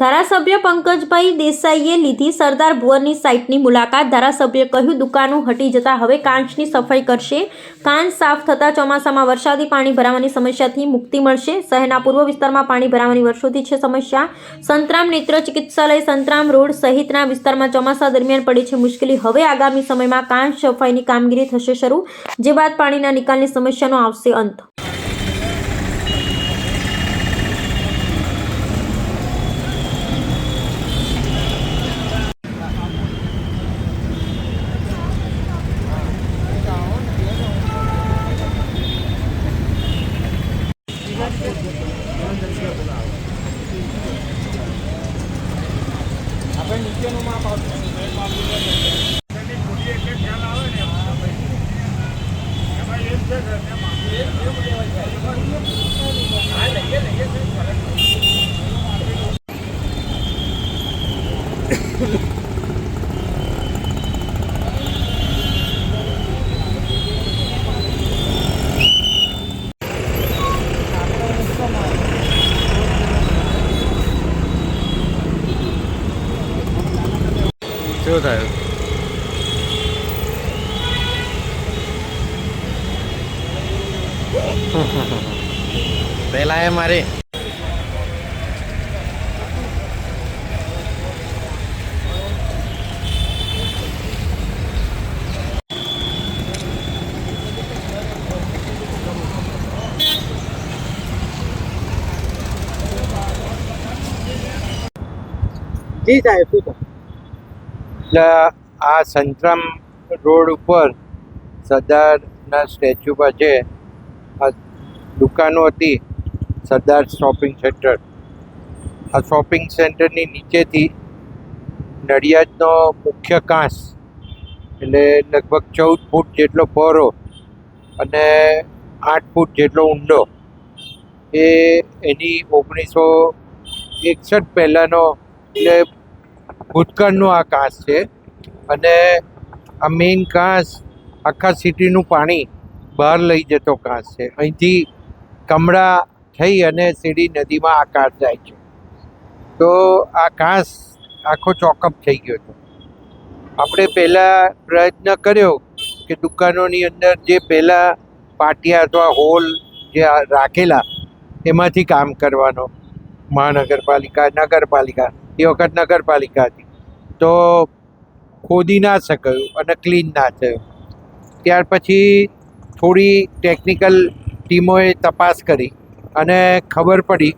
ધારાસભ્ય પંકજભાઈ દેસાઈએ લીધી સરદાર ભુવનની સાઇટની મુલાકાત. ધારાસભ્ય કહ્યું, દુકાનો હટી જતા હવે કાંચની સફાઈ કરશે. કાંચ સાફ થતાં ચોમાસામાં વરસાદી પાણી ભરાવાની સમસ્યાથી મુક્તિ મળશે. શહેરના પૂર્વ વિસ્તારમાં પાણી ભરાવાની વર્ષોથી છે સમસ્યા. સંતરામ નેત્ર ચિકિત્સાલય સંતરામ રોડ સહિતના વિસ્તારમાં ચોમાસા દરમિયાન પડી છે મુશ્કેલી. હવે આગામી સમયમાં કાંચ સફાઈની કામગીરી થશે શરૂ. જે બાદ પાણીના નિકાલની સમસ્યાનો આવશે અંત. શું થયું પેલા એ મારી જી સાહેબ શું? એટલે આ સંતરામ રોડ ઉપર સરદારના સ્ટેચ્યુ પાસે આ દુકાનો હતી, સરદાર શોપિંગ સેન્ટર. આ શોપિંગ સેન્ટરની નીચેથી નડિયાદનો મુખ્ય કાંસ, એટલે લગભગ ચૌદ ફૂટ જેટલો પહોળો અને આઠ ફૂટ જેટલો ઊંડો. એ એની ઓગણીસો એકસઠ પહેલાંનો, એટલે ભૂતકાળનો આ કાંસ છે. અને આ મેઇન કાંસ આખા સિટીનું પાણી બહાર લઈ જતો કાંસ છે. અહીંથી કમળા થઈ અને સીડી નદીમાં આ કાંસ જાય છે. તો આ કાંસ આખો ચોકઅપ થઈ ગયો હતો આપણે પહેલાં પ્રયત્ન કર્યો કે દુકાનોની અંદર જે પહેલાં પાટિયા અથવા હોલ જે રાખેલા, એમાંથી કામ કરવાનો. મહાનગરપાલિકા, નગરપાલિકા, એ વખત નગરપાલિકા હતી. તો ખોદી ના શકાયું અને ક્લીન ના થયું. ત્યાર પછી થોડી ટેકનિકલ ટીમોએ તપાસ કરી અને ખબર પડી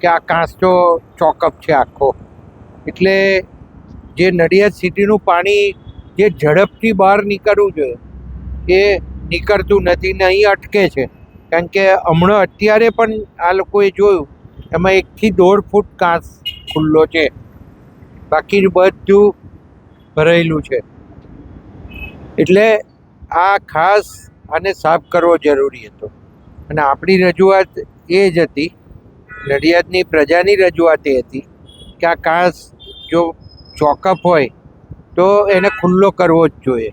કે આ કાંસનો ચોકઅપ છે આખો. એટલે જે નડિયાદ સિટીનું પાણી જે ઝડપથી બહાર નીકળવું જોઈએ, એ નીકળતું નથી ને અહીં અટકે છે. કારણ કે હમણાં અત્યારે પણ આ લોકોએ જોયું, એમાં એકથી દોઢ ફૂટ કાંસ ખુલ્લો છે. બાકી બધું ભરાયેલું છે. એટલે આ ખાસ આને સાફ કરવો જરૂરી હતો. અને આપણી રજૂઆત એ જ હતી, નડિયાદની પ્રજાની રજૂઆત એ હતી કે આ કાંસ જો ચોકઅપ હોય તો એને ખુલ્લો કરવો જ જોઈએ.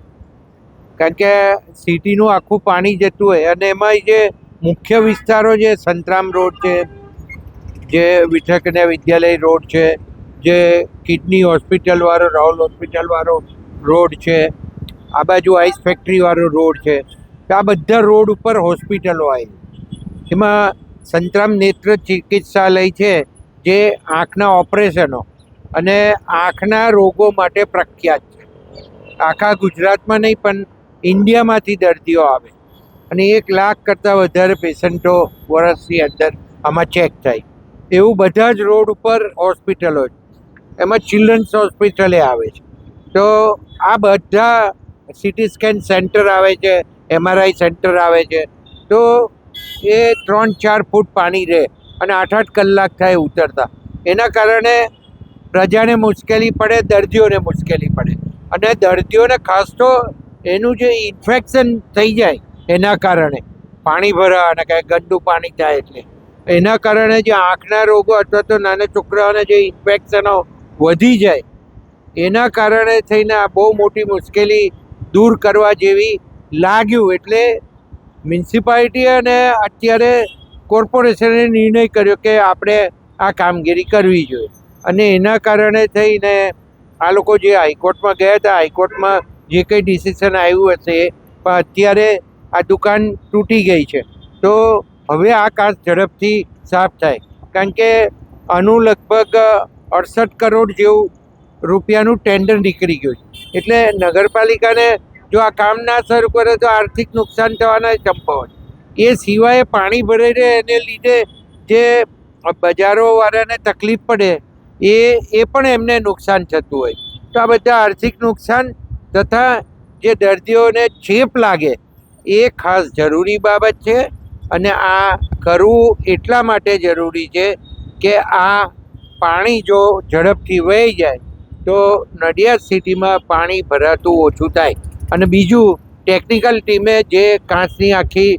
કારણ કે સિટીનું આખું પાણી જતું હોય અને એમાં જે મુખ્ય વિસ્તારો જે સંતરામ રોડ છે, જે વિઠ્ઠલ વિદ્યાલય રોડ છે, જે કિડની હોસ્પિટલવાળો રાહુલ હોસ્પિટલવાળો રોડ છે, આ બાજુ આઈસ ફેક્ટરીવાળો રોડ છે તો આ બધા રોડ ઉપર હોસ્પિટલો આવી એમાં સંતરામ નેત્ર ચિકિત્સાલય છે, જે આંખના ઓપરેશનો અને આંખના રોગો માટે પ્રખ્યાત છે. આખા ગુજરાતમાં નહીં, પણ ઇન્ડિયામાંથી દર્દીઓ આવે. અને એક લાખ કરતાં વધારે પેશન્ટો વર્ષની અંદર આમાં ચેક થાય. એવું બધા જ રોડ ઉપર હોસ્પિટલો છે. એમાં ચિલ્ડ્રન્સ હોસ્પિટલે આવે છે. તો આ બધા સિટી સ્કેન સેન્ટર આવે છે એમઆરઆઈ સેન્ટર આવે છે. તો એ ત્રણ ચાર ફૂટ પાણી રહે અને આઠ આઠ કલાક થાય ઉતરતા. એના કારણે પ્રજાને મુશ્કેલી પડે, દર્દીઓને મુશ્કેલી પડે. અને દર્દીઓને ખાસ તો એનું જે ઇન્ફેક્શન થઈ જાય એના કારણે. પાણી ભરા અને કાંઈ ગંદુ પાણી થાય એટલે. એના કારણે જે આંખના રોગો અથવા તો નાના છોકરાઓને જે ઇન્ફેક્શનો વધી જાય, એના કારણે થઈને આ બહુ મોટી મુશ્કેલી દૂર કરવા જેવી લાગ્યું એટલે મ્યુનિસિપાલિટી અને અત્યારે કોર્પોરેશને નિર્ણય કર્યો કે આપણે આ કામગીરી કરવી જોઈએ. અને એના કારણે થઈને આ લોકો જે હાઈકોર્ટમાં ગયા હતા, હાઈકોર્ટમાં જે કંઈ ડિસિઝન આવ્યું હશે, પણ અત્યારે આ દુકાન તૂટી ગઈ છે. તો હવે આ કાચ ઝડપથી સાફ થાય. કારણ કે આનું લગભગ અડસઠ કરોડ જેવું રૂપિયાનું ટેન્ડર નીકળી ગયું છે. એટલે નગરપાલિકાને જો આ કામ ના શરૂ કરે તો આર્થિક નુકસાન થવાના સંભાવના એ સિવાય પાણી ભરે રહે એને લીધે જે બજારોવાળાને તકલીફ પડે, એ એ પણ એમને નુકસાન થતું હોય. તો આ બધા આર્થિક નુકસાન તથા જે દર્દીઓને ચેપ લાગે, એ ખાસ જરૂરી બાબત છે અને આ કરવું એટલા માટે જરૂરી છે કે આ પાણી જો ઝડપથી વહી જાય, તો નડિયાદ સિટીમાં પાણી ભરાતું ઓછું થાય. અને બીજું ટેકનિકલ ટીમે જે કાચની આખી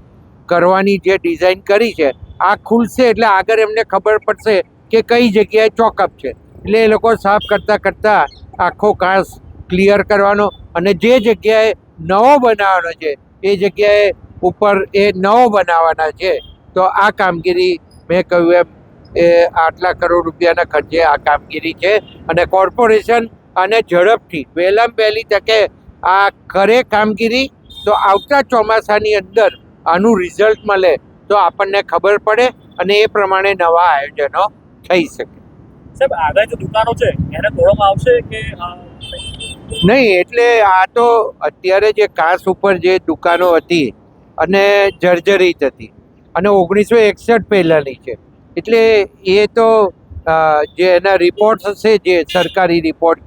કરવાની જે ડિઝાઇન કરી છે, આ ખુલશે એટલે આગળ એમને ખબર પડશે કે કઈ જગ્યાએ ચોકઅપ છે. એટલે એ લોકો સાફ કરતાં કરતાં આખો કાચ ક્લિયર કરવાનો અને જે જગ્યાએ નવો બનાવવાનો છે, એ જગ્યાએ ઉપર એ નવો બનાવવાના છે, તો આ કામગીરી મેં કહ્યું એમ, એ આટલા કરોડ રૂપિયાના ખર્ચે આ કામગીરી છે અને કોર્પોરેશન આને ઝડપથી વહેલામ વહેલી તકે આ કરે કામગીરી તો આવતા ચોમાસાની અંદર આનું રિઝલ્ટ મળે તો આપણને ખબર પડે અને એ પ્રમાણે નવા આયોજનો થઈ શકે. સાહેબ આગળ જે દુકાનો છે એને તોડવામાં આવશે કે નહીં એટલે આ તો અત્યારે જે કાંસ ઉપર જે દુકાનો હતી અને જર્જરિત હતી અને ઓગણીસો એકસઠ પહેલાંની છે. એટલે એ તો જે એના રિપોર્ટ હશે જે સરકારી રિપોર્ટ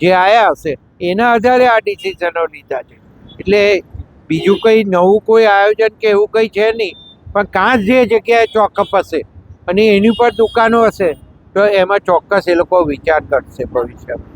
જે આવ્યા હશે એના આધારે આ ડિસિઝનો લીધા છે. એટલે બીજું કંઈ નવું કોઈ આયોજન કે એવું કંઈ છે નહીં, પણ કાંસ જે જગ્યાએ ચોકઅપ હશે અને એની પર દુકાનો હશે, તો એમાં ચોક્કસ એ લોકો વિચાર કરશે ભવિષ્યમાં.